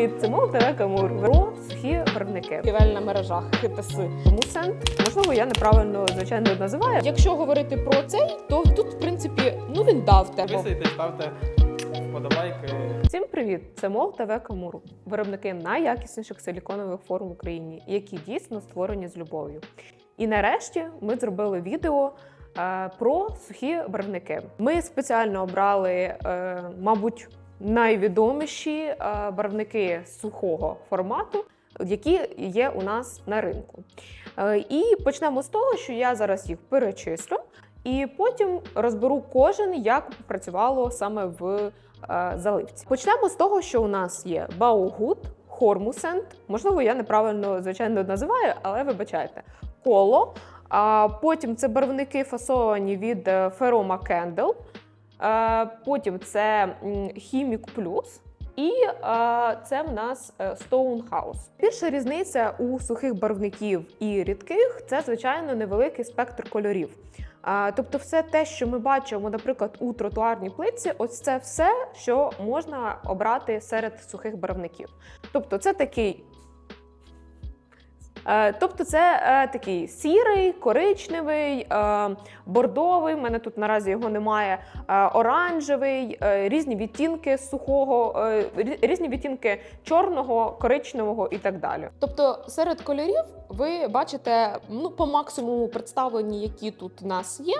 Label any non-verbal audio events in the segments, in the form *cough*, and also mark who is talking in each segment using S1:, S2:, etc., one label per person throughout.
S1: привіт! Це Мол ТВ Камур. Про сухі барвники. Торгівельна на мережах ХТС. Мусент. Можливо, я неправильно звичайно називаю. Якщо говорити про цей, то тут, в принципі, ну він дав тебе.
S2: Ставте вподобайки.
S1: Всім привіт! Це Мол ТВ Камуру, виробники найякісніших силіконових форм в Україні, які дійсно створені з любов'ю. І нарешті ми зробили відео е, про сухі барвники. Ми спеціально обрали, е, мабуть, найвідоміші е, барвники сухого формату, які є у нас на ринку. Е, і почнемо з того, що я зараз їх перечислю. І потім розберу кожен, як попрацювало саме в е, заливці. Почнемо з того, що у нас є Баугут, Хормусент. Можливо, я неправильно звичайно називаю, але вибачайте. Коло. А потім це барвники фасовані від Candle. Е, Потім це Chimic Plus. І е, це в нас е, Stonehouse. Більша різниця у сухих барвників і рідких це, звичайно, невеликий спектр кольорів. А, тобто, все те, що ми бачимо, наприклад, у тротуарній плитці, ось це все, що можна обрати серед сухих барвників. Тобто, це такий. Е, Тобто це е, такий сірий, коричневий, е, бордовий. У мене тут наразі його немає. оранжевий, різні відтінки сухого, різні відтінки чорного, коричневого і так далі. Тобто серед кольорів ви бачите ну, по максимуму представлені, які тут у нас є.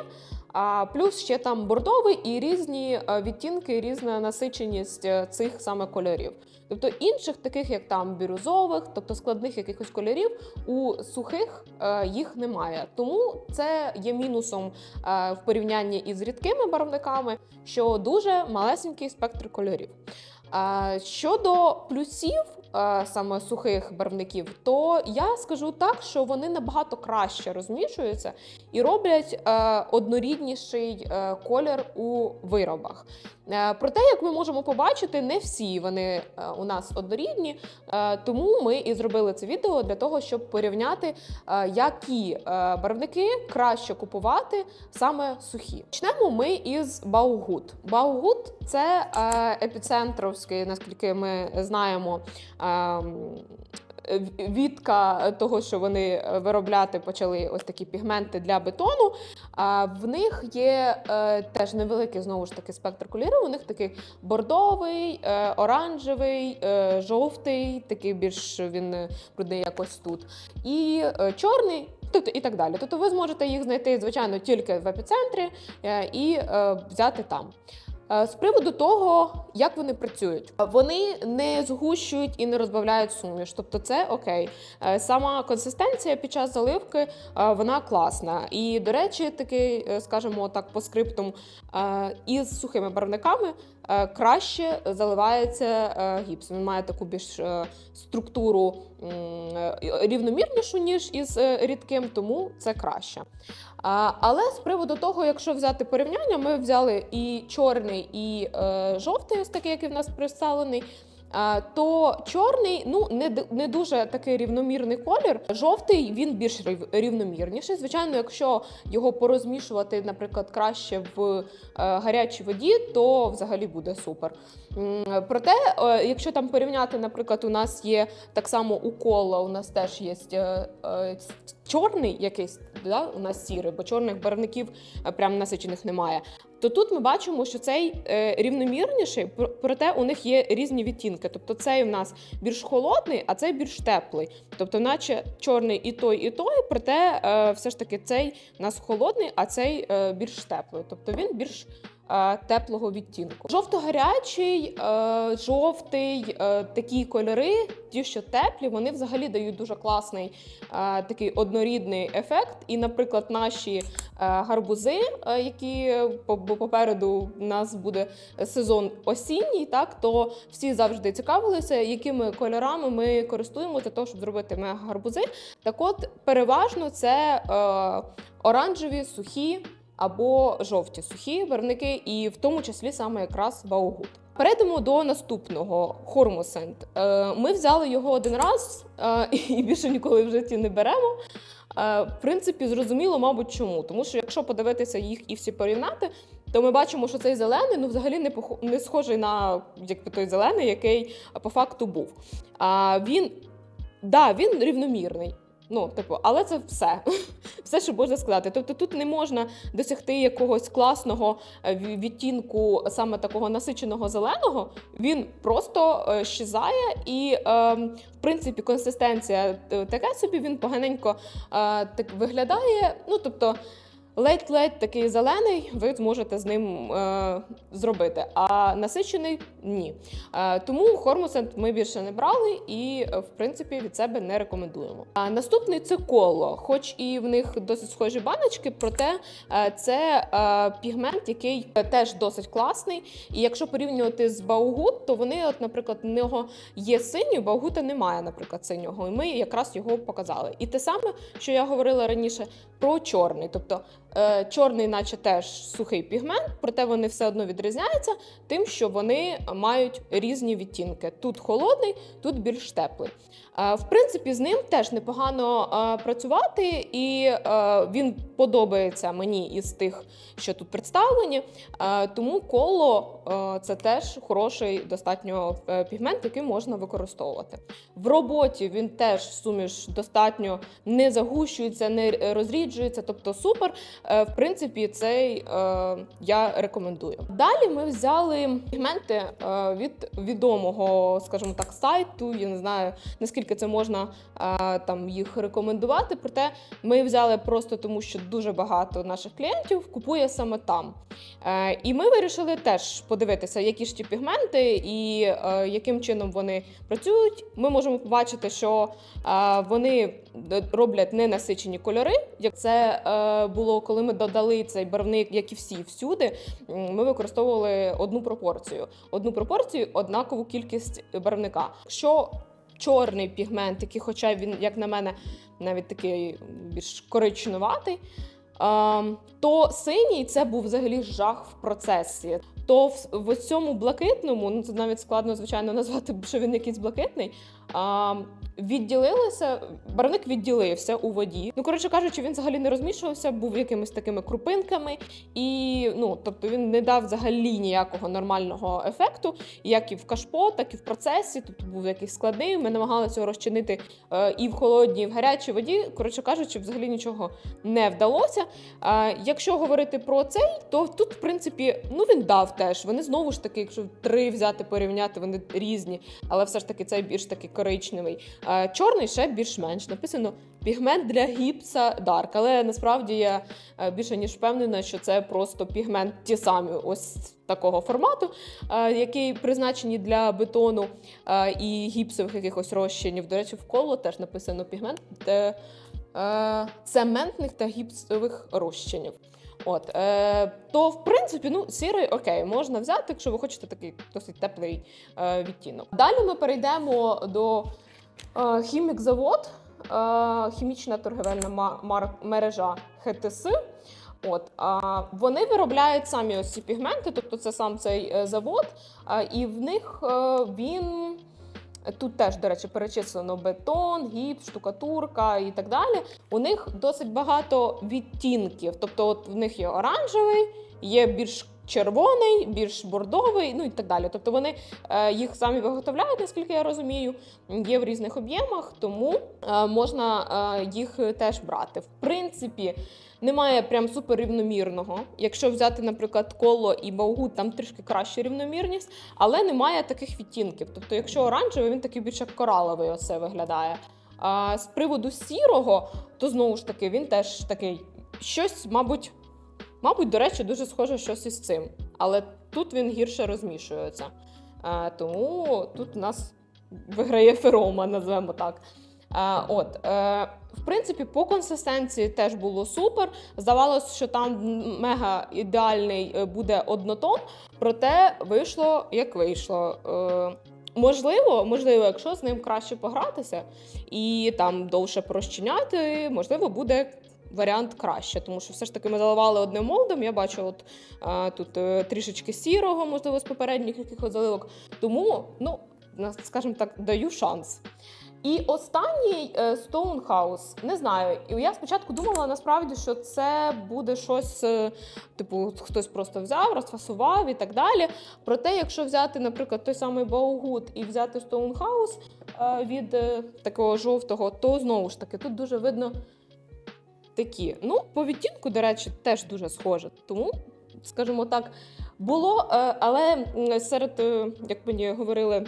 S1: А плюс ще там бордовий і різні е, відтінки, різна насиченість е, цих саме кольорів. Тобто інших, таких як там бірюзових, тобто складних якихось кольорів, у сухих е, їх немає. Тому це є мінусом в порівнянні із рідкими барвниками, що дуже малесенький спектр кольорів. Щодо плюсів саме сухих барвників, то я скажу так, що вони набагато краще розмішуються і роблять е, однорідніший е, колір у виробах. Е, Проте, як ми можемо побачити, не всі вони е, у нас однорідні, е, тому ми і зробили це відео для того, щоб порівняти, які барвники краще купувати саме сухі. Почнемо ми із Баугут. Баугут це епіцентровський, наскільки ми знаємо. Ем, Відка того, що вони виробляти почали ось такі пігменти для бетону. А в них є е, теж невеликий знову ж таки спектр кольорів. У них такий бордовий, е, оранжевий, е, жовтий, такий більш він е, брудний якось тут, і е, чорний. Тобто і так далі. Тобто ви зможете їх знайти, звичайно, тільки в епіцентрі е, і е, взяти там. Е, З приводу того, як вони працюють, вони не згущують і не розбавляють суміш. Тобто, це окей. Е, Сама консистенція під час заливки е, вона класна. І, до речі, такий, е, скажімо так, по скриптум, е, із сухими барвниками е, краще заливається е, гіпс. Він має таку більш е, структуру е, рівномірнішу, ніж із е, рідким, тому це краще. Але з приводу того, якщо взяти порівняння, ми взяли і чорний, і е, жовтий, ось такий, який в нас представлений. А, То чорний ну не не дуже такий рівномірний колір. Жовтий він більш рівномірніший. Звичайно, якщо його порозмішувати, наприклад, краще в е, гарячій воді, то взагалі буде супер. Проте, е, якщо там порівняти, наприклад, у нас є так само у кола, у нас теж є е, е, чорний якийсь, да? у нас сірий, бо чорних барвників е, прям насичених немає. То тут ми бачимо, що цей е, рівномірніший, проте у них є різні відтінки. Тобто цей у нас більш холодний, а цей більш теплий. Тобто, наче чорний і той, і той, проте е, все ж таки цей у нас холодний, а цей більш теплий. Тобто він більш теплого відтінку. Жовто-гарячий, е, жовтий, е, такі кольори, ті, що теплі, вони взагалі дають дуже класний е, такий однорідний ефект. І, наприклад, наші е, гарбузи, е, які попереду у нас буде сезон осінній, так то всі завжди цікавилися, якими кольорами ми користуємося для того, щоб зробити мега-гарбузи. Так от, переважно це е, оранжеві, сухі або жовті сухі барвники, і в тому числі саме якраз Баугут. Перейдемо до наступного Хормусент. Е, Ми взяли його один раз е, *laughs* і більше ніколи в житті не беремо. Е, В принципі, зрозуміло, мабуть, чому. Тому що якщо подивитися їх і всі порівняти, то ми бачимо, що цей зелений ну, взагалі не, не схожий на якби, той зелений, який по факту був. А, він, да, він рівномірний. Ну, типу, але це все. *laughs* все, що можна сказати. Тобто тут не можна досягти якогось класного е, відтінку саме такого насиченого зеленого. Він просто е, щезає, і е, в принципі консистенція така собі, він поганенько е, так виглядає. Ну, тобто. Ледь-ледь такий зелений, ви зможете з ним е, зробити. А насичений ні. Е, тому хормусент ми більше не брали і, е, в принципі, від себе не рекомендуємо. А наступний це коло, хоч і в них досить схожі баночки, проте е, це е, пігмент, який теж досить класний. І якщо порівнювати з Баугут, то вони, от, наприклад, в нього є синій, Баугута немає, наприклад, синього. І ми якраз його показали. І те саме, що я говорила раніше про чорний. Тобто чорний, наче теж сухий пігмент, проте вони все одно відрізняються тим, що вони мають різні відтінки. Тут холодний, тут більш теплий. Е, В принципі, з ним теж непогано е, працювати, і е, він подобається мені із тих, що тут представлені. Тому коло це теж хороший достатньо пігмент, який можна використовувати. В роботі він теж суміш достатньо не загущується, не розріджується, тобто супер. В принципі, цей я рекомендую. Далі ми взяли пігменти від відомого, скажімо так, сайту. Я не знаю наскільки це можна там їх рекомендувати. Проте ми взяли просто тому, що дуже багато наших клієнтів купує саме там. Е, І ми вирішили теж подивитися, які ж ті пігменти і е, яким чином вони працюють. Ми можемо побачити, що вони роблять ненасичені кольори. Як це е, було, коли ми додали цей барвник, як і всі всюди, ми використовували одну пропорцію. Одну пропорцію, однакову кількість барвника. Якщо чорний пігмент, який, хоча він, як на мене, навіть такий більш коричневатий, ем, то синій це був взагалі жах в процесі. То в, в цьому блакитному, ну це навіть складно, звичайно, назвати, що він якийсь блакитний. А, відділилося, барвник відділився у воді. Ну, коротше кажучи, він взагалі не розмішувався, був якимись такими крупинками, і ну, тобто він не дав взагалі ніякого нормального ефекту, як і в кашпо, так і в процесі. Тобто був якийсь складний. Ми намагалися його розчинити е, і в холодній, і в гарячій воді. Коротше кажучи, взагалі нічого не вдалося. Якщо говорити про цей, то тут, в принципі, ну він дав теж. Вони знову ж таки, якщо три взяти, порівняти, вони різні, але все ж таки цей більш такий коричневий. А, чорний ще більш-менш написано пігмент для гіпса Dark, але насправді я е, більше ніж впевнена, що це просто пігмент ті самі ось такого формату, е, який призначені для бетону е, і гіпсових якихось розчинів. До речі, в коло теж написано пігмент е, цементних та гіпсових розчинів. От, е, то в принципі, ну, сірий окей, можна взяти, якщо ви хочете такий досить теплий е, відтінок. Далі ми перейдемо до е, хімік-завод, е, хімічна мар- мережа ХТС. От, а, вони виробляють самі ось ці пігменти, тобто це сам цей е, завод, і в них е, він. Тут теж, до речі, перечислено бетон, гіпс, штукатурка і так далі. У них досить багато відтінків. Тобто, от в них є оранжевий, є більш червоний, більш бордовий, ну і так далі. Тобто вони е, їх самі виготовляють, наскільки я розумію, є в різних об'ємах, тому е, можна е, їх теж брати. В принципі, немає прям супер рівномірного. Якщо взяти, наприклад, коло і баугут, там трішки краща рівномірність, але немає таких відтінків. Тобто, якщо оранжевий, він такий більш як кораловий оце виглядає. А з приводу сірого, то знову ж таки він теж такий щось, мабуть, мабуть, до речі, дуже схоже щось із цим. Але тут він гірше розмішується. А, тому тут у нас виграє ферома, назвемо так. А, от, е, в принципі, по консистенції теж було супер. Здавалося, що там мега ідеальний е, буде однотон, проте вийшло як вийшло. Е, Можливо, можливо, якщо з ним краще погратися і там довше прощиняти, можливо, буде варіант краще, тому що все ж таки ми заливали одним молдом. Я бачу, от а, тут е, трішечки сірого, можливо, з попередніх якихось заливок. Тому, ну, скажімо так, даю шанс. І останній е, Stonehouse, не знаю. І я спочатку думала насправді, що це буде щось, е, типу, хтось просто взяв, розфасував і так далі. Проте, якщо взяти, наприклад, той самий Baugut і взяти е, від е, такого жовтого, то знову ж таки тут дуже видно такі. Ну, по відтінку, до речі, теж дуже схоже. Тому, скажімо так, було, е, але серед, е, як мені говорили,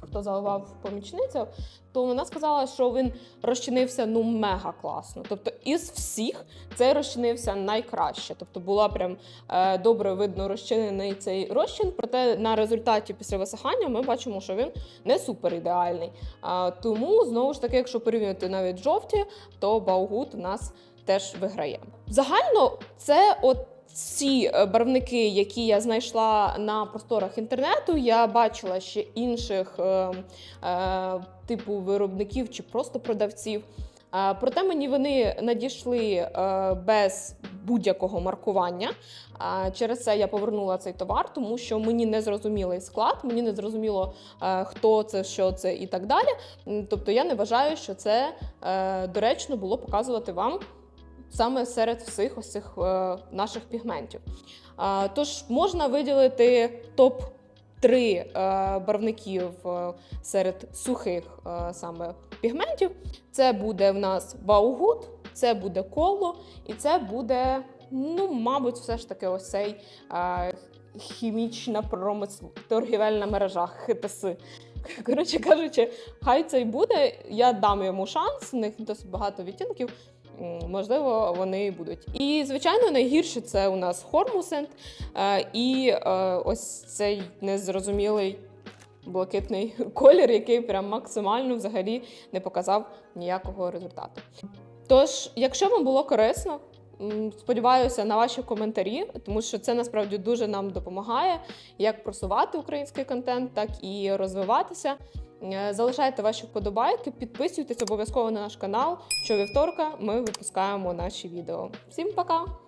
S1: хто заливав помічницю, то вона сказала, що він розчинився ну мега класно. Тобто, із всіх цей розчинився найкраще. Тобто була прям е, добре видно розчинений цей розчин. Проте на результаті після висихання ми бачимо, що він не супер ідеальний. А, тому знову ж таки, якщо порівнювати навіть жовті, то Баугут у нас теж виграє. Загально це от. Ці е, барвники, які я знайшла на просторах інтернету, я бачила ще інших е, е, типу виробників чи просто продавців. Е, проте мені вони надійшли е, без будь-якого маркування. Е, через це я повернула цей товар, тому що мені не зрозумілий склад, мені не зрозуміло, е, хто це, що це і так далі. Тобто я не вважаю, що це е, доречно було показувати вам саме серед всіх ось цих е, наших пігментів. Тож можна виділити топ. Три е, барвників е, серед сухих саме пігментів. Це буде в нас Баугут, це буде коло, і це буде, ну, мабуть, все ж таки ось цей хімічна промисл, торгівельна мережа ХТС. Коротше кажучи, хай це й буде. Я дам йому шанс, у них досить багато відтінків. Можливо, вони будуть. І, звичайно, найгірше це у нас Хормусент і е, ось цей незрозумілий блакитний *laughs* колір, який прям максимально взагалі не показав ніякого результату. Тож, якщо вам було корисно, сподіваюся на ваші коментарі, тому що це насправді дуже нам допомагає як просувати український контент, так і розвиватися. Е, Залишайте ваші вподобайки, підписуйтесь обов'язково на наш канал. Щовівторка ми випускаємо наші відео. Всім пока!